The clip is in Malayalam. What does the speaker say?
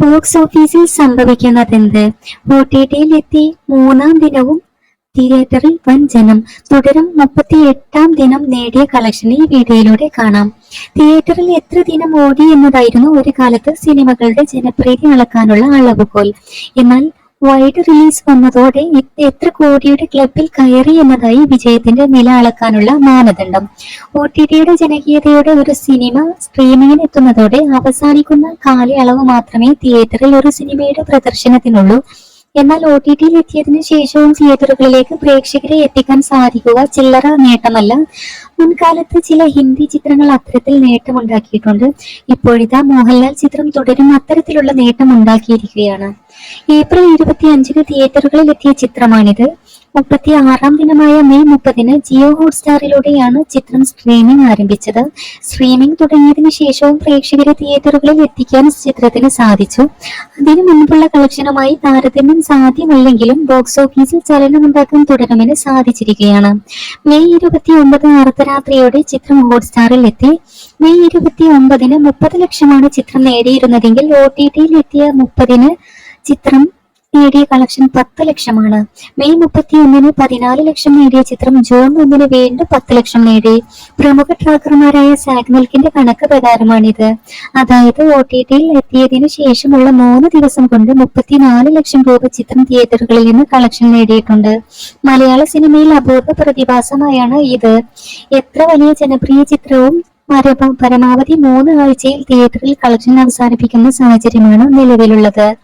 ബോക്സ് ഓഫീസിൽ സംഭവിക്കുന്നതെന്ത്? ഒ ടി ടിയിൽ എത്തി മൂന്നാം ദിനവും തിയേറ്ററിൽ വൻ ജനം. തുടരും മുപ്പത്തി എട്ടാം ദിനം നേടിയ കളക്ഷൻ ഈ വീഡിയോയിലൂടെ കാണാം. തിയേറ്ററിൽ എത്ര ദിനം ഓടി എന്നതായിരുന്നു ഒരു കാലത്ത് സിനിമകളുടെ ജനപ്രീതി അളക്കാനുള്ള അളവുകോൽ. എന്നാൽ വൈഡ് റിലീസ് വന്നതോടെ എത്ര കോടിയുടെ ക്ലബിൽ കയറി എന്നതായി വിജയത്തിന്റെ നില അളക്കാനുള്ള മാനദണ്ഡം. ഒ ടി ടിയുടെ ജനകീയതയുടെ ഒരു സിനിമ സ്ട്രീമിംഗിന് എത്തുന്നതോടെ അവസാനിക്കുന്ന കാലയളവ് മാത്രമേ തിയേറ്ററിൽ ഒരു സിനിമയുടെ പ്രദർശനത്തിനുള്ളൂ. എന്നാൽ ഒ ടി ടിയിൽ എത്തിയതിനു ശേഷവും തിയേറ്ററുകളിലേക്ക് പ്രേക്ഷകരെ എത്തിക്കാൻ സാധിക്കുക ചില്ലറ നേട്ടമല്ല. മുൻകാലത്ത് ചില ഹിന്ദി ചിത്രങ്ങൾ അത്തരത്തിൽ നേട്ടമുണ്ടാക്കിയിട്ടുണ്ട്. ഇപ്പോഴിതാ മോഹൻലാൽ ചിത്രം തുടരും അത്തരത്തിലുള്ള നേട്ടം ഉണ്ടാക്കിയിരിക്കുകയാണ് ഏപ്രിൽ ഇരുപത്തി അഞ്ചിന് തിയേറ്ററുകളിൽ എത്തിയ ചിത്രമാണിത്. മുപ്പത്തി ആറാം ദിനമായ മെയ് മുപ്പതിന് ജിയോ ഹോട്ട്സ്റ്റാറിലൂടെയാണ് ചിത്രം സ്ട്രീമിംഗ് ആരംഭിച്ചത്. സ്ട്രീമിംഗ് തുടങ്ങിയതിനു ശേഷവും പ്രേക്ഷകരെ തിയേറ്ററുകളിൽ എത്തിക്കാൻ ചിത്രത്തിന് സാധിച്ചു. അതിനു മുൻപുള്ള കളക്ഷനുമായി താരതമ്യം സാധ്യമല്ലെങ്കിലും ബോക്സ് ഓഫീസിൽ ചലനമുണ്ടാക്കാൻ തുടരുമെന്ന് സാധിച്ചിരിക്കുകയാണ്. മെയ് ഇരുപത്തി ഒമ്പത് അർദ്ധരാത്രിയോടെ ചിത്രം ഹോട്ട്സ്റ്റാറിൽ എത്തി. മെയ് ഇരുപത്തി ഒമ്പതിന് മുപ്പത് ലക്ഷമാണ് ചിത്രം നേടിയിരുന്നതെങ്കിൽ ഒ ടി ടിയിൽ എത്തിയ മുപ്പതിന് ചിത്രം നേടിയ കളക്ഷൻ പത്ത് ലക്ഷമാണ്. മെയ് മുപ്പത്തി ഒന്നിന് പതിനാല് ലക്ഷം നേടിയ ചിത്രം ജൂൺ ഒന്നിന് വീണ്ടും പത്ത് ലക്ഷം നേടി. പ്രമുഖ ട്രാക്കർമാരായ സാഗ്മിൽക്കിന്റെ കണക്ക് പ്രകാരമാണിത്. അതായത് ഒ ടി ടിയിൽ എത്തിയതിനു ശേഷമുള്ള മൂന്ന് ദിവസം കൊണ്ട് മുപ്പത്തിനാല് ലക്ഷം രൂപ ചിത്രം തിയേറ്ററുകളിൽ നിന്ന് കളക്ഷൻ നേടിയിട്ടുണ്ട്. മലയാള സിനിമയിൽ അപൂർവ പ്രതിഭാസമായാണ് ഇത്. എത്ര വലിയ ജനപ്രിയ ചിത്രവും പരമ- പരമാവധി മൂന്ന് ആഴ്ചയിൽ തിയേറ്ററിൽ കളക്ഷൻ അവസാനിപ്പിക്കുന്ന സാഹചര്യമാണ് നിലവിലുള്ളത്.